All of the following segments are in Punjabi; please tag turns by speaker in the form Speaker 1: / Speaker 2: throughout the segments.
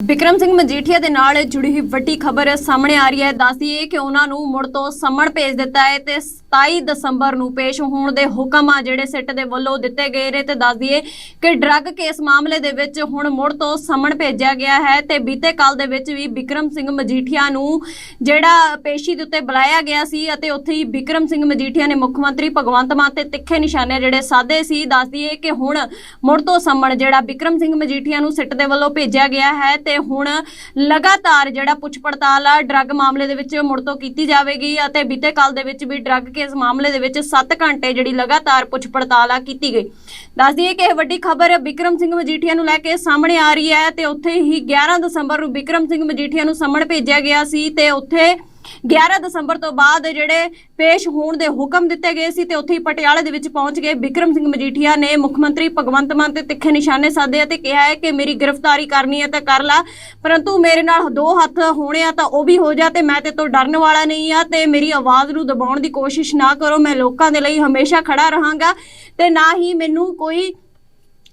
Speaker 1: ਬਿਕਰਮ ਸਿੰਘ ਮਜੀਠੀਆ ਦੇ ਨਾਲ ਜੁੜੀ ਹੋਈ ਵੱਡੀ ਖਬਰ ਸਾਹਮਣੇ ਆ ਰਹੀ ਹੈ। ਦੱਸਦੀਏ ਕਿ ਉਹਨਾਂ ਨੂੰ ਮੁੜ ਤੋਂ ਸੰਮਣ ਭੇਜ ਦਿੱਤਾ ਹੈ ਤੇ 27 ਦਸੰਬਰ ਨੂੰ ਪੇਸ਼ ਹੋਣ ਦੇ ਹੁਕਮ ਆ ਜਿਹੜੇ ਸਿੱਟ ਦੇ ਵੱਲੋਂ ਦਿੱਤੇ ਗਏ ਨੇ ਤੇ ਦੱਸਦੀਏ ਕਿ ਡਰੱਗ ਕੇਸ ਮਾਮਲੇ ਦੇ ਵਿੱਚ ਹੁਣ ਮੁੜ ਤੋਂ ਸੰਮਣ ਭੇਜਿਆ ਗਿਆ ਹੈ ਤੇ ਬੀਤੇ ਕੱਲ ਦੇ ਵਿੱਚ ਵੀ ਬਿਕਰਮ ਸਿੰਘ ਮਜੀਠੀਆ ਨੂੰ ਜਿਹੜਾ ਪੇਸ਼ੀ ਦੇ ਉੱਤੇ ਬੁਲਾਇਆ ਗਿਆ ਸੀ ਅਤੇ ਉੱਥੇ ਹੀ ਬਿਕਰਮ ਸਿੰਘ ਮਜੀਠੀਆ ਨੇ ਮੁੱਖ ਮੰਤਰੀ ਭਗਵੰਤ ਮਾਨ ਤੇ ਤਿੱਖੇ ਨਿਸ਼ਾਨੇ ਜਿਹੜੇ ਸਾਧੇ ਸੀ ਦੱਸਦੀਏ ਕਿ ਹੁਣ ਮੁੜ ਤੋਂ ਸੰਮਣ ਜਿਹੜਾ ਬਿਕਰਮ ਸਿੰਘ ਮਜੀਠੀਆ ਨੂੰ ਸਿੱਟ ਦੇ ਵੱਲੋਂ ਭੇਜਿਆ ਗਿਆ ਹੈ ਤੇ ਹੁਣ ਲਗਾਤਾਰ ਜਿਹੜਾ ਪੁੱਛ ਪੜਤਾਲ ਆ ਡਰੱਗ ਮਾਮਲੇ ਦੇ ਵਿੱਚ ਮੁੜ ਤੋਂ ਕੀਤੀ ਜਾਵੇਗੀ ਅਤੇ ਬੀਤੇ ਕੱਲ ਦੇ ਵਿੱਚ ਵੀ ਡਰੱਗ ਕੇਸ ਮਾਮਲੇ ਦੇ ਵਿੱਚ 7 ਘੰਟੇ ਜਿਹੜੀ ਲਗਾਤਾਰ ਪੁੱਛ ਪੜਤਾਲ ਆ ਕੀਤੀ ਗਈ। ਦੱਸਦੀ ਹੈ ਕਿ ਇਹ ਵੱਡੀ ਖਬਰ ਵਿਕਰਮ ਸਿੰਘ ਮਜੀਠੀਆ ਨੂੰ ਲੈ ਕੇ ਸਾਹਮਣੇ ਆ ਰਹੀ ਹੈ ਤੇ ਉੱਥੇ ਹੀ 11 ਦਸੰਬਰ ਨੂੰ ਵਿਕਰਮ ਸਿੰਘ ਮਜੀਠੀਆ ਨੂੰ ਸਮਣ ਭੇਜਿਆ ਗਿਆ ਸੀ ਤੇ ਉੱਥੇ 11 ਦਸੰਬਰ ਤੋਂ ਬਾਅਦ ਜਿਹੜੇ ਪੇਸ਼ ਹੋਣ ਦੇ ਹੁਕਮ ਦਿੱਤੇ ਗਏ ਸੀ ਤੇ ਉੱਥੇ ਹੀ ਪਟਿਆਲੇ ਦੇ ਵਿੱਚ ਪਹੁੰਚ ਗਏ। ਵਿਕਰਮ ਸਿੰਘ ਮਜੀਠੀਆ ਨੇ ਮੁੱਖ ਮੰਤਰੀ ਭਗਵੰਤ ਮਾਨ ਤੇ ਤਿੱਖੇ ਨਿਸ਼ਾਨੇ ਸਾਧੇ ਅਤੇ ਕਿਹਾ ਹੈ ਕਿ ਮੇਰੀ ਗ੍ਰਿਫਤਾਰੀ ਕਰਨੀ ਹੈ ਤਾਂ ਕਰ ਲਾ, ਪਰੰਤੂ ਮੇਰੇ ਨਾਲ ਦੋ ਹੱਥ ਹੋਣੇ ਆ ਤਾਂ ਉਹ ਵੀ ਹੋ ਜਾ ਤੇ ਮੈਂ ਤੇ ਤੋਂ ਡਰਨ ਵਾਲਾ ਨਹੀਂ ਆ ਤੇ ਮੇਰੀ ਆਵਾਜ਼ ਨੂੰ ਦਬਾਉਣ ਦੀ ਕੋਸ਼ਿਸ਼ ਨਾ ਕਰੋ। ਮੈਂ ਲੋਕਾਂ ਦੇ ਲਈ ਹਮੇਸ਼ਾ ਖੜਾ ਰਹਾਂਗਾ ਤੇ ਨਾ ਹੀ ਮੈਨੂੰ ਕੋਈ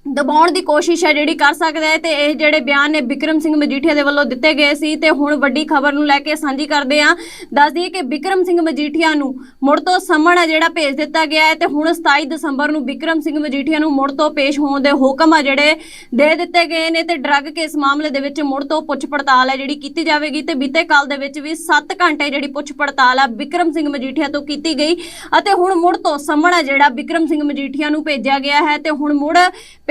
Speaker 1: ਦਬਾਉਣ ਦੀ ਕੋਸ਼ਿਸ਼ ਹੈ ਜਿਹੜੀ ਕਰ ਸਕਦਾ ਹੈ ਤੇ ਇਹ ਜਿਹੜੇ ਬਿਆਨ ਨੇ ਵਿਕਰਮ ਸਿੰਘ ਮਜੀਠੀਆ ਦੇ ਵੱਲੋਂ ਦਿੱਤੇ ਗਏ ਸੀ ਤੇ ਹੁਣ ਵੱਡੀ ਖਬਰ ਨੂੰ ਲੈ ਕੇ ਸਾਂਝੀ ਕਰਦੇ ਹਾਂ। ਦੱਸ ਦਈਏ ਕਿ ਵਿਕਰਮ ਸਿੰਘ ਮਜੀਠੀਆ ਨੂੰ ਮੁੜ ਤੋਂ ਸੰਮਣ ਹੈ ਜਿਹੜਾ ਭੇਜ ਦਿੱਤਾ ਗਿਆ ਹੈ ਤੇ ਹੁਣ 27 ਦਸੰਬਰ ਨੂੰ ਵਿਕਰਮ ਸਿੰਘ ਮਜੀਠੀਆ ਨੂੰ ਮੁੜ ਤੋਂ ਪੇਸ਼ ਹੋਣ ਦੇ ਹੁਕਮ ਆ ਜਿਹੜੇ ਦੇ ਦਿੱਤੇ ਗਏ ਨੇ ਤੇ ਡਰੱਗ ਕੇਸ ਮਾਮਲੇ ਦੇ ਵਿੱਚ ਮੁੜ ਤੋਂ ਪੁੱਛ ਪੜਤਾਲ ਹੈ ਜਿਹੜੀ ਕੀਤੀ ਜਾਵੇਗੀ ਤੇ ਬੀਤੇ ਕਾਲ ਦੇ ਵਿੱਚ ਵੀ 7 ਘੰਟੇ ਜਿਹੜੀ ਪੁੱਛ ਪੜਤਾਲ ਆ ਵਿਕਰਮ ਸਿੰਘ ਮਜੀਠੀਆ ਤੋਂ ਕੀਤੀ ਗਈ ਅਤੇ ਹੁਣ ਮੁੜ ਤੋਂ ਸੰਮਣ ਆ ਜਿਹੜਾ ਵਿਕਰਮ ਸਿੰਘ ਮਜੀਠੀਆ ਨੂੰ ਭੇਜਿਆ ਗਿਆ ਹੈ ਤੇ ਹੁਣ ਮੁੜ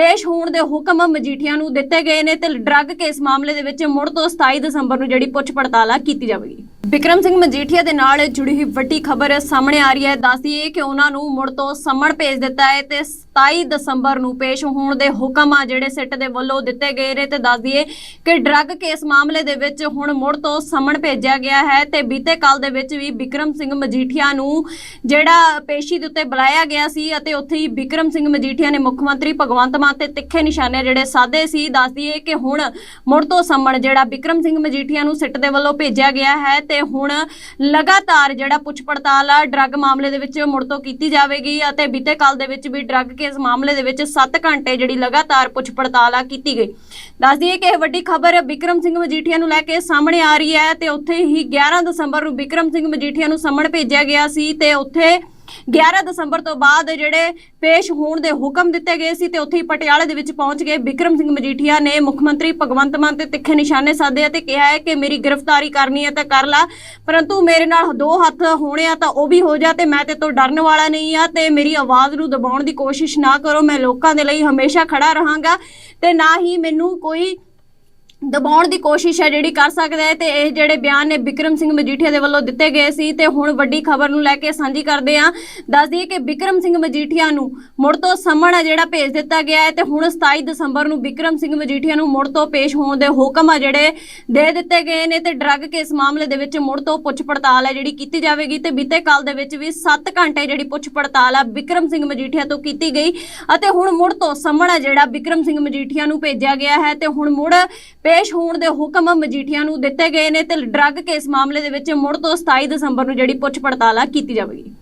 Speaker 1: ਪੇਸ਼ ਹੋਣ ਦੇ ਹੁਕਮ ਮਜੀਠੀਆ ਨੂੰ ਦਿੱਤੇ ਗਏ ਨੇ ਤੇ ਡਰੱਗ ਕੇਸ ਮਾਮਲੇ ਦੇ ਵਿੱਚ ਮੁੜ ਤੋਂ 27 ਦਸੰਬਰ ਨੂੰ ਜਿਹੜੀ ਪੁੱਛ ਪੜਤਾਲ ਆ ਕੀਤੀ ਜਾਵੇਗੀ। ਬਿਕਰਮ ਸਿੰਘ ਮਜੀਠੀਆ ਦੇ ਨਾਲ ਜੁੜੀ ਹੋਈ ਵੱਡੀ ਖਬਰ ਸਾਹਮਣੇ ਆ ਰਹੀ ਹੈ। ਦੱਸਦੀਏ ਕਿ ਉਹਨਾਂ ਨੂੰ ਮੁੜ ਤੋਂ ਸੰਮਣ ਭੇਜ ਦਿੱਤਾ ਹੈ ਤੇ 27 ਦਸੰਬਰ ਨੂੰ ਪੇਸ਼ ਹੋਣ ਦੇ ਹੁਕਮ ਆ ਜਿਹੜੇ ਸਿੱਟ ਦੇ ਵੱਲੋਂ ਦਿੱਤੇ ਗਏ ਨੇ ਤੇ ਦੱਸਦੀਏ ਕਿ ਡਰੱਗ ਕੇਸ ਮਾਮਲੇ ਦੇ ਵਿੱਚ ਹੁਣ ਮੁੜ ਤੋਂ ਸਮਣ ਭੇਜਿਆ ਗਿਆ ਹੈ ਤੇ ਬੀਤੇ ਕੱਲ ਦੇ ਵਿੱਚ ਵੀ ਬਿਕਰਮ ਸਿੰਘ ਮਜੀਠੀਆ ਨੂੰ ਜਿਹੜਾ ਪੇਸ਼ੀ ਦੇ ਉੱਤੇ ਬੁਲਾਇਆ ਗਿਆ ਸੀ ਅਤੇ ਉੱਥੇ ਹੀ ਬਿਕਰਮ ਸਿੰਘ ਮਜੀਠੀਆ ਨੇ ਮੁੱਖ ਮੰਤਰੀ ਭਗਵੰਤ ਮਾਨ ਤੇ ਤਿੱਖੇ ਨਿਸ਼ਾਨੇ ਜਿਹੜੇ ਸਾਧੇ ਸੀ। ਦੱਸਦੀਏ ਕਿ ਹੁਣ ਮੁੜ ਤੋਂ ਸੰਮਣ ਜਿਹੜਾ ਬਿਕਰਮ ਸਿੰਘ ਮਜੀਠੀਆ ਨੂੰ ਸਿੱਟ ਦੇ ਵੱਲੋਂ ਭੇਜਿਆ ਗਿਆ ਹੈ ਤੇ ਹੁਣ ਲਗਾਤਾਰ ਜਿਹੜਾ ਪੁੱਛ ਪੜਤਾਲ ਆ ਡਰੱਗ ਮਾਮਲੇ ਦੇ ਵਿੱਚ ਮੁੜ ਤੋਂ ਕੀਤੀ ਜਾਵੇਗੀ ਅਤੇ ਬੀਤੇ ਕੱਲ ਦੇ ਵਿੱਚ ਵੀ ਡਰੱਗ ਕੇਸ ਮਾਮਲੇ ਦੇ ਵਿੱਚ 7 ਘੰਟੇ ਜਿਹੜੀ ਲਗਾਤਾਰ ਪੁੱਛ ਪੜਤਾਲ ਆ ਕੀਤੀ ਗਈ। ਦੱਸਦੀ ਹੈ ਕਿ ਇਹ ਵੱਡੀ ਖਬਰ ਵਿਕਰਮ ਸਿੰਘ ਮਜੀਠੀਆ ਨੂੰ ਲੈ ਕੇ ਸਾਹਮਣੇ ਆ ਰਹੀ ਹੈ ਤੇ ਉੱਥੇ ਹੀ 11 ਦਸੰਬਰ ਨੂੰ ਵਿਕਰਮ ਸਿੰਘ ਮਜੀਠੀਆ ਨੂੰ ਸੰਮਣ ਭੇਜਿਆ ਗਿਆ ਸੀ ਤੇ ਉੱਥੇ 11 ਦਸੰਬਰ ਤੋਂ ਬਾਅਦ ਜਿਹੜੇ ਪੇਸ਼ ਹੋਣ ਦੇ ਹੁਕਮ ਦਿੱਤੇ ਗਏ ਸੀ ਤੇ ਉੱਥੇ ਹੀ ਪਟਿਆਲੇ ਦੇ ਵਿੱਚ ਪਹੁੰਚ ਗਏ। ਵਿਕਰਮ ਸਿੰਘ ਮਜੀਠੀਆ ਨੇ ਮੁੱਖ ਮੰਤਰੀ ਭਗਵੰਤ ਮਾਨ ਤੇ ਤਿੱਖੇ ਨਿਸ਼ਾਨੇ ਸਾਧੇ ਅਤੇ ਕਿਹਾ ਹੈ ਕਿ ਮੇਰੀ ਗ੍ਰਿਫਤਾਰੀ ਕਰਨੀ ਹੈ ਤਾਂ ਕਰ ਲਾ, ਪਰੰਤੂ ਮੇਰੇ ਨਾਲ ਦੋ ਹੱਥ ਹੋਣੇ ਆ ਤਾਂ ਉਹ ਵੀ ਹੋ ਜਾ ਤੇ ਮੈਂ ਤੇ ਤੋਂ ਡਰਨ ਵਾਲਾ ਨਹੀਂ ਆ ਤੇ ਮੇਰੀ ਆਵਾਜ਼ ਨੂੰ ਦਬਾਉਣ ਦੀ ਕੋਸ਼ਿਸ਼ ਨਾ ਕਰੋ, ਮੈਂ ਲੋਕਾਂ ਦੇ ਲਈ ਹਮੇਸ਼ਾ ਖੜਾ ਰਹਾਂਗਾ ਤੇ ਨਾ ਹੀ ਮੈਨੂੰ ਕੋਈ ਦਬਾਉਣ ਦੀ ਕੋਸ਼ਿਸ਼ ਹੈ ਜਿਹੜੀ ਕਰ ਸਕਦਾ ਹੈ ਤੇ ਇਹ ਜਿਹੜੇ ਬਿਆਨ ਨੇ ਵਿਕਰਮ ਸਿੰਘ ਮਜੀਠੀਆ ਦੇ ਵੱਲੋਂ ਦਿੱਤੇ ਗਏ ਸੀ ਤੇ ਹੁਣ ਵੱਡੀ ਖਬਰ ਨੂੰ ਲੈ ਕੇ ਸਾਂਝੀ ਕਰਦੇ ਹਾਂ। ਦੱਸ ਦਈਏ ਕਿ ਵਿਕਰਮ ਸਿੰਘ ਮਜੀਠੀਆ ਨੂੰ ਮੁੜ ਤੋਂ ਸਮਣ ਹੈ ਜਿਹੜਾ ਭੇਜ ਦਿੱਤਾ ਗਿਆ ਹੈ ਤੇ ਹੁਣ 27 ਦਸੰਬਰ ਨੂੰ ਵਿਕਰਮ ਸਿੰਘ ਮਜੀਠੀਆ ਨੂੰ ਮੁੜ ਤੋਂ ਪੇਸ਼ ਹੋਣ ਦੇ ਹੁਕਮ ਆ ਜਿਹੜੇ ਦੇ ਦਿੱਤੇ ਗਏ ਨੇ ਤੇ ਡਰੱਗ ਕੇਸ ਮਾਮਲੇ ਦੇ ਵਿੱਚ ਮੁੜ ਤੋਂ ਪੁੱਛ ਪੜਤਾਲ ਹੈ ਜਿਹੜੀ ਕੀਤੀ ਜਾਵੇਗੀ ਤੇ ਬੀਤੇ ਕੱਲ ਦੇ ਵਿੱਚ ਵੀ 7 ਘੰਟੇ ਜਿਹੜੀ ਪੁੱਛ ਪੜਤਾਲ ਆ ਵਿਕਰਮ ਸਿੰਘ ਮਜੀਠੀਆ ਤੋਂ ਕੀਤੀ ਗਈ ਅਤੇ ਹੁਣ ਮੁੜ ਤੋਂ ਸੰਮਣ ਹੈ ਜਿਹੜਾ ਵਿਕਰਮ ਸਿੰਘ ਮਜੀਠੀਆ ਨੂੰ ਭੇਜਿਆ ਗਿਆ ਹੈ ਤੇ ਹੁਣ ਮੁੜ ਪੇਸ਼ ਹੋਣ ਦੇ ਹੁਕਮ ਮਜੀਠੀਆ ਨੂੰ ਦਿੱਤੇ ਗਏ ਨੇ ਤੇ ਡਰੱਗ ਕੇਸ ਮਾਮਲੇ ਦੇ ਵਿੱਚ ਮੁੜ ਤੋਂ 27 ਦਸੰਬਰ ਨੂੰ ਜਿਹੜੀ ਪੁੱਛ ਪੜਤਾਲ ਆ, ਕੀਤੀ ਜਾਵੇਗੀ।